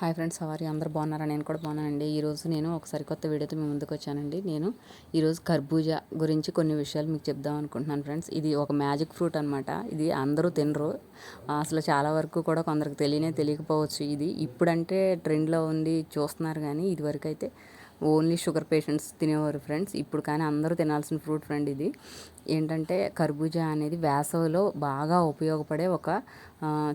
Hi friends సవారి అందరు బాగున్నారా? నేను కూడా బాగున్నానండి. ఈరోజు నేను ఒక సరికొత్త వీడియోతో మీ ముందుకు వచ్చానండి. నేను ఈరోజు కర్బూజా గురించి కొన్ని విషయాలు మీకు చెప్దాం అనుకుంటున్నాను ఫ్రెండ్స్. ఇది ఒక మ్యాజిక్ ఫ్రూట్ అనమాట ఇది అందరూ తినరు. అసలు చాలా వరకు కూడా కొందరికి తెలియనే తెలియకపోవచ్చు. ఇది ఇప్పుడంటే ట్రెండ్లో ఉంది చూస్తున్నారు కానీ ఇదివరకు అయితే ఓన్లీ షుగర్ పేషెంట్స్ తినేవారు ఫ్రెండ్స్. ఇప్పుడు కానీ అందరూ తినాల్సిన ఫ్రూట్ ఫ్రెండ్ ఇది. ఏంటంటే కర్బూజా అనేది వేసవిలో బాగా ఉపయోగపడే ఒక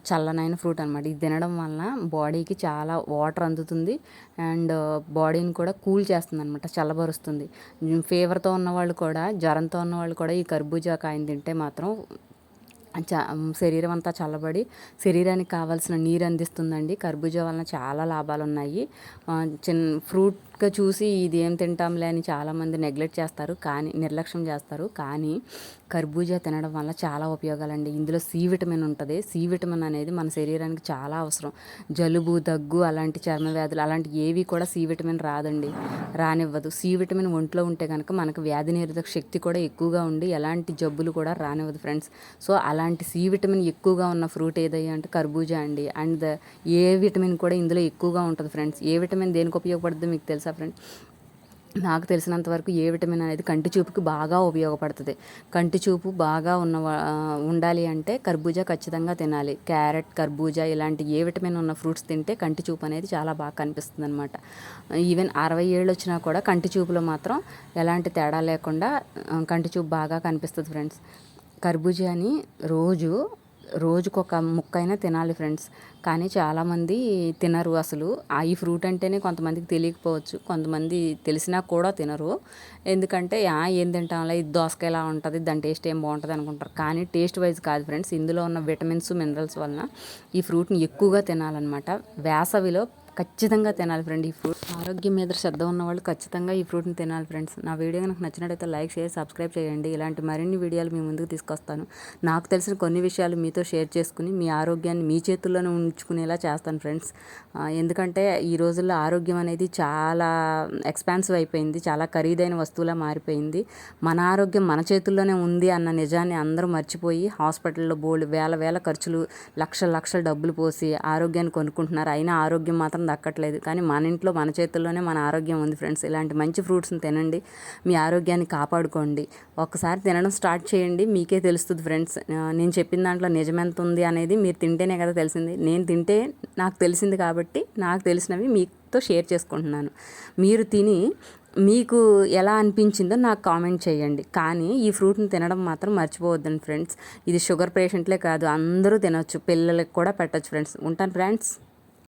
చల్లనైన ఫ్రూట్ అనమాట ఇది తినడం వలన బాడీకి చాలా వాటర్ అందుతుంది అండ్ బాడీని కూడా కూల్ చేస్తుంది అనమాట చల్లబరుస్తుంది ఫీవర్తో ఉన్న వాళ్ళు కూడా జ్వరంతో ఉన్నవాళ్ళు కూడా ఈ కర్బూజా కాయని తింటే మాత్రం చ శరీరం అంతా చల్లబడి శరీరానికి కావాల్సిన నీరు అందిస్తుందండి. కర్బూజా వలన చాలా లాభాలు ఉన్నాయి చిన్న ఇంకా చూసి ఇది ఏం తింటాంలే అని చాలామంది నెగ్లెక్ట్ చేస్తారు. కానీ నిర్లక్ష్యం చేస్తారు. కానీ కర్బూజా తినడం వల్ల చాలా ఉపయోగాలండి. ఇందులో సి విటమిన్ ఉంటుంది. సి విటమిన్ అనేది మన శరీరానికి చాలా అవసరం. జలుబు దగ్గు అలాంటి చర్మ వ్యాధులు అలాంటి ఏవి కూడా సి విటమిన్ రాదండి. రానివ్వదు. సి విటమిన్ ఒంట్లో ఉంటే కనుక మనకు వ్యాధి నిరోధక శక్తి కూడా ఎక్కువగా ఉండి ఎలాంటి జబ్బులు కూడా రానివ్వదు ఫ్రెండ్స్. సో అలాంటి సి విటమిన్ ఎక్కువగా ఉన్న ఫ్రూట్ ఏదయ్యా అంటే కర్బూజా అండి. అండ్ ఏ విటమిన్ కూడా ఇందులో ఎక్కువగా ఉంటుంది ఫ్రెండ్స్. ఏ విటమిన్ దేనికి ఉపయోగపడుతుందో మీకు తెలుసు? ఫ్రెండ్స్ నాకు తెలిసినంత వరకు ఏ విటమిన్ అనేది కంటి చూపుకి బాగా ఉపయోగపడుతుంది. కంటి చూపు బాగా ఉన్న ఉండాలి అంటే కర్బూజా ఖచ్చితంగా తినాలి. క్యారెట్ కర్బూజా ఇలాంటి ఏ విటమిన్ ఉన్న ఫ్రూట్స్ తింటే కంటి చూపు అనేది చాలా బాగా కనిపిస్తుంది అనమాట ఈవెన్ అరవై ఏళ్ళు వచ్చినా కూడా కంటి చూపులో మాత్రం ఎలాంటి తేడా లేకుండా కంటి చూపు బాగా కనిపిస్తుంది ఫ్రెండ్స్ కర్బూజాని రోజు రోజుకొక ముక్కైనా తినాలి ఫ్రెండ్స్. కానీ చాలామంది తినరు అసలు. ఈ ఫ్రూట్ అంటేనే కొంతమందికి తెలియకపోవచ్చు. కొంతమంది తెలిసినా కూడా తినరు. ఎందుకంటే ఏం తింటాంలే ఇది దోసకాయలా ఉంటుంది దాని టేస్ట్ ఏం బాగుంటుంది అనుకుంటారు. కానీ టేస్ట్ వైజ్ కాదు ఫ్రెండ్స్. ఇందులో ఉన్న విటమిన్స్ మినరల్స్ వలన ఈ ఫ్రూట్ని ఎక్కువగా తినాలన్నమాట. వేసవిలో ఖచ్చితంగా తినాలి ఫ్రెండ్ ఈ ఫ్రూట్. ఆరోగ్యం మీద శ్రద్ధ ఉన్న వాళ్ళు ఖచ్చితంగా ఈ ఫ్రూట్ని తినాలి ఫ్రెండ్స్. నా వీడియో కనుక నచ్చినట్టయితే లైక్ షేర్ సబ్స్క్రైబ్ చేయండి. ఇలాంటి మరిన్ని వీడియోలు మీ ముందుకు తీసుకొస్తాను. నాకు తెలిసిన కొన్ని విషయాలు మీతో షేర్ చేసుకుని మీ ఆరోగ్యాన్ని మీ చేతుల్లోనే ఉంచుకునేలా చేస్తాను ఫ్రెండ్స్. ఎందుకంటే ఈ రోజుల్లో ఆరోగ్యం అనేది చాలా ఎక్స్పాన్సివ్ అయిపోయింది చాలా ఖరీదైన వస్తువులా మారిపోయింది. మన ఆరోగ్యం మన చేతుల్లోనే ఉంది అన్న నిజాన్ని అందరూ మర్చిపోయి హాస్పిటల్లో బోల్డ్ వేల వేల ఖర్చులు లక్షల లక్షల డబ్బులు పోసి ఆరోగ్యాన్ని కొనుక్కుంటున్నారు. అయినా ఆరోగ్యం మాత్రం దక్కట్లేదు కానీ మన ఇంట్లో మన చేతుల్లోనే మన ఆరోగ్యం ఉంది ఫ్రెండ్స్. ఇలాంటి మంచి ఫ్రూట్స్ని తినండి. మీ ఆరోగ్యాన్ని కాపాడుకోండి. ఒకసారి తినడం స్టార్ట్ చేయండి. మీకే తెలుస్తుంది ఫ్రెండ్స్. నేను చెప్పిన దాంట్లో నిజమెంత ఉంది అనేది మీరు తింటేనే కదా తెలిసింది. నేను తింటే నాకు తెలిసింది కాబట్టి నాకు తెలిసినవి మీతో షేర్ చేసుకుంటున్నాను. మీరు తిని మీకు ఎలా అనిపించిందో నాకు కామెంట్ చేయండి. కానీ ఈ ఫ్రూట్ని తినడం మాత్రం మర్చిపోవద్దండి ఫ్రెండ్స్. ఇది షుగర్ పేషెంట్లే కాదు అందరూ తినొచ్చు. పిల్లలకి కూడా పెట్టచ్చు ఫ్రెండ్స్. ఉంటాను ఫ్రెండ్స్.